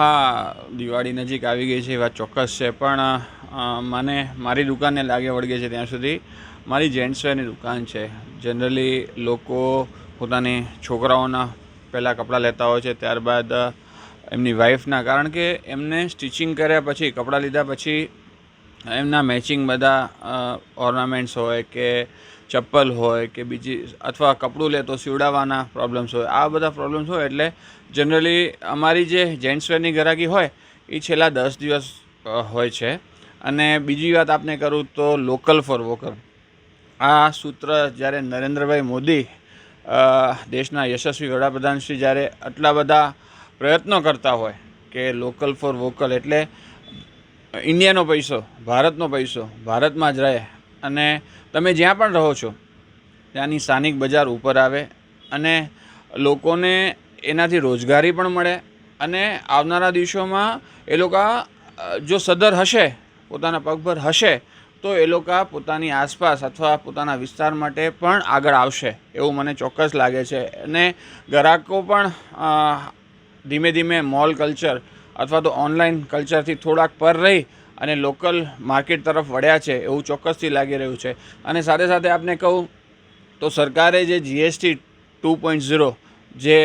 હા, દિવાળી નજીક આવી ગઈ છે, એ વાત ચોક્કસ છે, પણ મને, મારી દુકાનને લાગે વળગે છે ત્યાં સુધી. મારી જેન્ટ્સવેરની દુકાન છે. જનરલી લોકો પોતાની છોકરાઓના પહેલાં કપડાં લેતા હોય છે, ત્યારબાદ એમની વાઈફના. કારણ કે એમને સ્ટિચિંગ કર્યા પછી, કપડાં લીધા પછી એમના મેચિંગ બધા ઓર્નામેન્ટ્સ હોય કે ચપ્પલ હોય કે બીજી, અથવા કપડું લે તો સીવડાવવાના પ્રોબ્લેમ્સ હોય. આ બધા પ્રોબ્લેમ્સ હોય એટલે જનરલી અમારી જે જેન્ટ્સ વેરની ગરાકી હોય, એ છેલ્લા દસ દિવસ હોય છે. અને બીજી વાત આપને કરું તો લોકલ ફોર વોકલ આ સૂત્ર જ્યારે નરેન્દ્રભાઈ મોદી દેશના યશસ્વી વડાપ્રધાન શ્રી જ્યારે આટલા બધા પ્રયત્નો કરતા હોય કે લોકલ ફોર વોકલ એટલે ઇન્ડિયાનો પૈસો, ભારતનો પૈસો, ભારતમાં જ રહે. અને તમે જ્યાં પણ રહો છો, ત્યાંની સ્થાનિક બજાર ઉપર આવે અને લોકોને એનાથી રોજગારી પણ મળે અને આવનારા દિવસોમાં એ લોકો જો સદર હશે, પોતાના પગભર હશે, તો એ લોકો પોતાની આસપાસ અથવા પોતાના વિસ્તાર માટે પણ આગળ આવશે એવું મને ચોક્કસ લાગે છે. અને ગ્રાહકો પણ ધીમે ધીમે મોલ કલ્ચર અથવા તો ઓનલાઈન કલ્ચરથી થોડાક પર રહી અને લોકલ માર્કેટ તરફ વળ્યા છે, એવું ચોક્કસથી લાગી રહ્યું છે. અને સાથે સાથે આપને કહું તો સરકારે જે જીએસટી ટુ પોઈન્ટ ઝીરો જે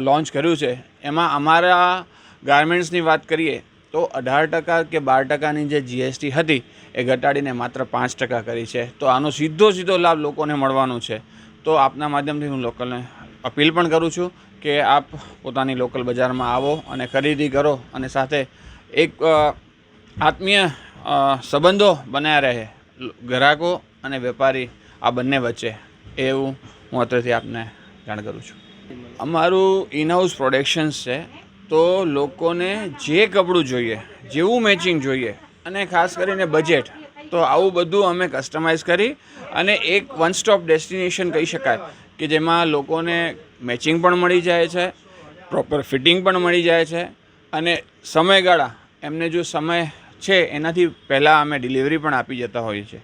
લોન્ચ કર્યું છે, એમાં અમારા ગાર્મેન્ટ્સની વાત કરીએ તો અઢાર ટકા કે બાર ટકાની જે જીએસટી હતી, એ ઘટાડીને માત્ર પાંચ ટકા કરી છે. તો આનો સીધો સીધો લાભ લોકોને મળવાનો છે. તો આપના માધ્યમથી હું લોકલને અપીલ પણ કરું છું કે આપ પોતાની લોકલ બજારમાં આવો અને ખરીદી કરો અને સાથે એક આત્મીય સંબંધો બનાવ્યા રહે. ગ્રાહકો અને વેપારી આ બંને વચ્ચે. એવું હું અત્રેથી આપને જાણ કરું છું. અમારું ઇનહાઉસ પ્રોડક્શન્સ છે તો લોકોને જે કપડું જોઈએ, જેવું મેચિંગ જોઈએ અને ખાસ કરીને બજેટ તો આવું બધું અમે કસ્ટમાઇઝ કરી અને એક વન સ્ટોપ ડેસ્ટિનેશન કહી શકાય કે જેમાં લોકોને મેચિંગ પણ મળી જાય છે પ્રોપર ફિટિંગ પણ મળી જાય છે અને સમયગાળા, એમને જો સમય છે, એનાથી પહેલાં અમે ડિલિવરી પણ આપી જતા હોઈએ છીએ.